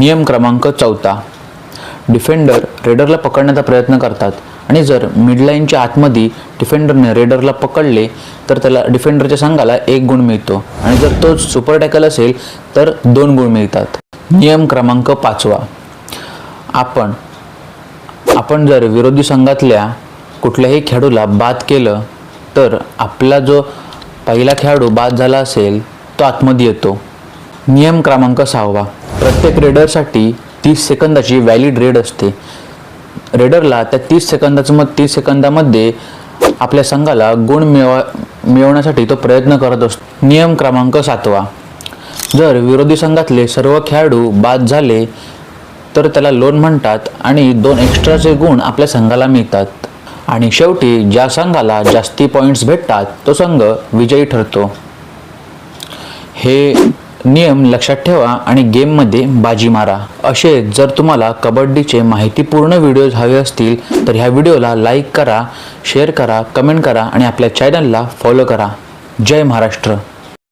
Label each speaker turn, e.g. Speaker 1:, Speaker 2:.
Speaker 1: नियम क्रमांक चौथा. डिफेंडर रेडरला पकडण्याचा प्रयत्न करतात आणि जर मिडलाईनच्या आतमध्ये डिफेंडरने रेडरला पकडले तर त्याला डिफेंडरच्या संघाला एक गुण मिळतो. आणि जर तो सुपर टॅकल असेल तर दोन गुण मिळतात. नियम क्रमांक पाचवा. आपण आपण जर विरोधी संघातल्या कुठल्याही खेळाडूला बाद केलं तर आपला जो पहिला खेळाडू बाद झाला असेल तो आतमध्ये येतो. नियम क्रमांक सहावा. प्रत्येक रेडरसाठी तीस सेकंदाची व्हॅलिड रेड असते. रेडरला त्या तीस सेकंदाचं मग तीस सेकंदामध्ये आपल्या संघाला गुण मिळवा मिळवण्यासाठी तो प्रयत्न करत असतो. नियम क्रमांक सातवा. जर विरोधी संघातले सर्व खेळाडू बाद झाले तर त्याला लोन म्हणतात आणि दोन एक्स्ट्राचे गुण आपल्या संघाला मिळतात. आणि शेवटी ज्या संघाला जास्ती पॉईंट्स भेटतात तो संघ विजयी ठरतो. हे नियम लक्षात ठेवा आणि गेममध्ये बाजी मारा. असे जर तुम्हाला कबड्डीचे माहितीपूर्ण व्हिडिओज हवे असतील तर ह्या व्हिडिओला लाईक करा शेअर करा कमेंट करा आणि आपल्या चॅनलला फॉलो करा. जय महाराष्ट्र.